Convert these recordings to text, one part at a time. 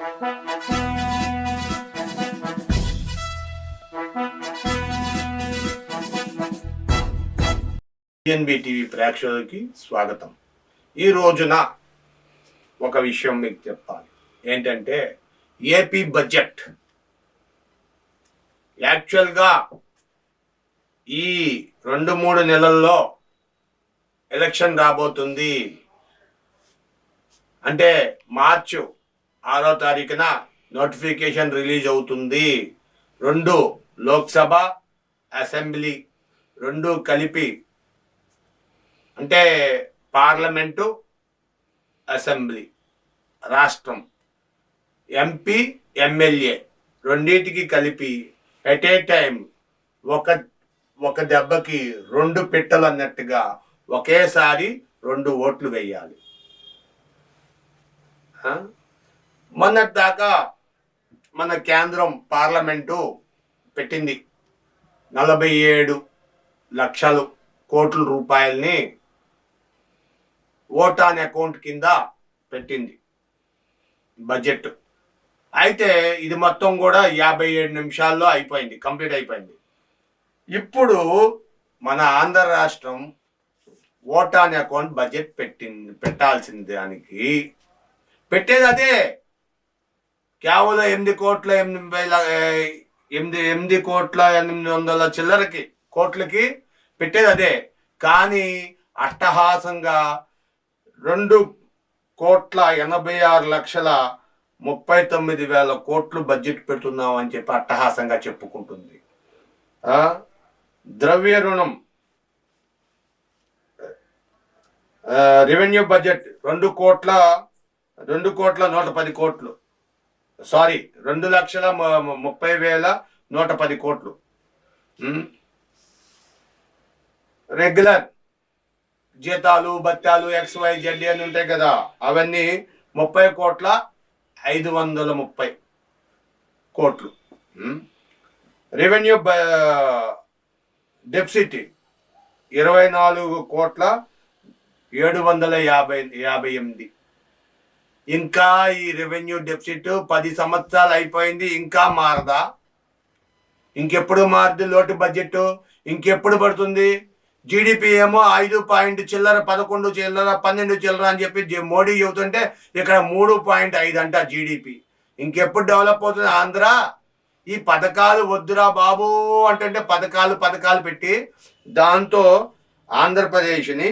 TNB TV ప్రేక్షకులకి స్వాగతం. ఈ రోజున ఒక విషయం మీకు చెప్పాలి. ఏంటంటే ఏపీ బడ్జెట్ యాక్చువల్గా ఈ రెండు మూడు నెలల్లో ఎలక్షన్ రాబోతుంది. అంటే మార్చు ఆరో తారీఖున నోటిఫికేషన్ రిలీజ్ అవుతుంది. రెండు లోక్సభ అసెంబ్లీ. రెండు కలిపి అంటే పార్లమెంటు అసెంబ్లీ రాష్ట్రం. ఎంపీ ఎమ్మెల్యే రెండింటికి కలిపి ఎట్ ఏ టైం ఒక ఒక దెబ్బకి రెండు పిట్టలు అన్నట్టుగా ఒకేసారి రెండు ఓట్లు వేయాలి. మొన్నటి దాకా మన కేంద్రం పార్లమెంటు పెట్టింది. నలభై ఏడు లక్షలు కోట్ల రూపాయల్ని ఓట్ ఆన్ అకౌంట్ కింద పెట్టింది బడ్జెట్. అయితే ఇది మొత్తం కూడా యాభై ఏడు నిమిషాల్లో అయిపోయింది కంప్లీట్ అయిపోయింది. ఇప్పుడు మన ఆంధ్ర రాష్ట్రం ఓట్ ఆన్ అకౌంట్ బడ్జెట్ పెట్టింది పెట్టాల్సింది దానికి పెట్టేది అదే. కేవలం ఎనిమిది కోట్ల ఎనిమిది వేల ఎనిమిది ఎనిమిది కోట్ల ఎనిమిది వందల చిల్లరకి కోట్లకి పెట్టేది అదే. కానీ అట్టహాసంగా రెండు కోట్ల ఎనభై ఆరు లక్షల ముప్పై తొమ్మిది వేల కోట్లు బడ్జెట్ పెడుతున్నాం అని చెప్పి అట్టహాసంగా చెప్పుకుంటుంది. ద్రవ్య రుణం రెవెన్యూ బడ్జెట్ రెండు కోట్ల రెండు కోట్ల నూట పది కోట్లు. సారీ రెండు లక్షల ముప్పై వేల నూట పది కోట్లు. రెగ్యులర్ జీతాలు బత్తాలు ఎక్స్ వై జెడ్ అని ఉంటాయి కదా అవన్నీ ముప్పై కోట్ల ఐదు వందల ముప్పై కోట్లు. రెవెన్యూ బ- డెఫిసిట్ ఇరవై నాలుగు కోట్ల ఏడు వందల యాభై యాభై ఎనిమిది. ఇంకా ఈ రెవెన్యూ డెఫిసిట్ పది సంవత్సరాలు అయిపోయింది ఇంకా మారదా? ఇంకెప్పుడు మారుతుంది లోటు బడ్జెట్ ఇంకెప్పుడు పడుతుంది? జీడిపి ఏమో ఐదు పాయింట్ చిల్లర పదకొండు చిల్లర పన్నెండు చిల్లర అని చెప్పి మోడీ చెబుతుంటే ఇక్కడ మూడు పాయింట్ ఐదు అంట జీడిపి ఇంకెప్పుడు డెవలప్ అవుతుంది ఆంధ్ర? ఈ పథకాలు వద్దురా బాబు అంటే పథకాలు పథకాలు పెట్టి దాంతో ఆంధ్రప్రదేశ్ని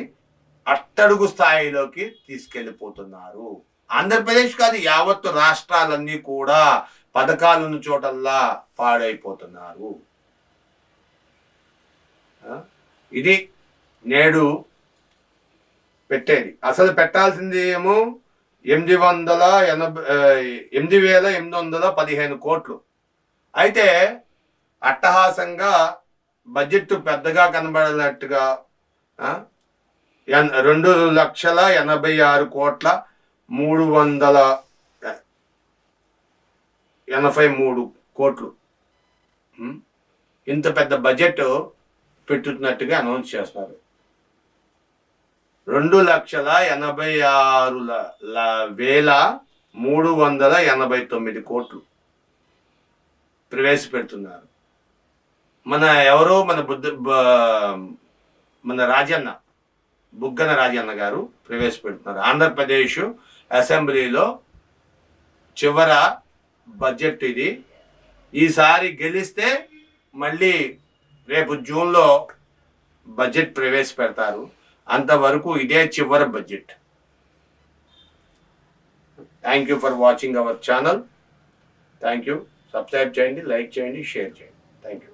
అట్టడుగు స్థాయిలోకి తీసుకెళ్ళిపోతున్నారు. ఆంధ్రప్రదేశ్ కాదు యావత్తు రాష్ట్రాలన్నీ కూడా పథకాలున్న చోటల్లా పాడైపోతున్నారు. ఇది నేడు పెట్టేది. అసలు పెట్టాల్సింది ఏమో ఎనిమిది వందల ఎనభై ఎనిమిది వేల ఎనిమిది వందల పదిహేను కోట్లు. అయితే అట్టహాసంగా బడ్జెట్ పెద్దగా కనబడినట్టుగా ఎన్- రెండు లక్షల ఎనభై ఆరు కోట్ల మూడు వందల ఎనభై మూడు కోట్లు. ఇంత పెద్ద బడ్జెట్ పెట్టుతున్నట్టుగా అనౌన్స్ చేస్తారు. రెండు లక్షల ఎనభై ఆరు వేల మూడు వందల ఎనభై తొమ్మిది కోట్లు ప్రవేశపెడుతున్నారు. మన ఎవరో మన బుద్ధ మన రాజన్న బుగ్గన రాజన్న గారు ప్రవేశపెడుతున్నారు. ఆంధ్రప్రదేశ్ అసెంబ్లీలో చివర బడ్జెట్ ఇది. ఈసారి గెలిస్తే మళ్ళీ రేపు జూన్లో బడ్జెట్ ప్రవేశపెడతారు. అంతవరకు ఇదే చివరి budget. Thank you for watching our channel thank you subscribe చేయండి లైక్ చేయండి షేర్ చేయండి. Thank you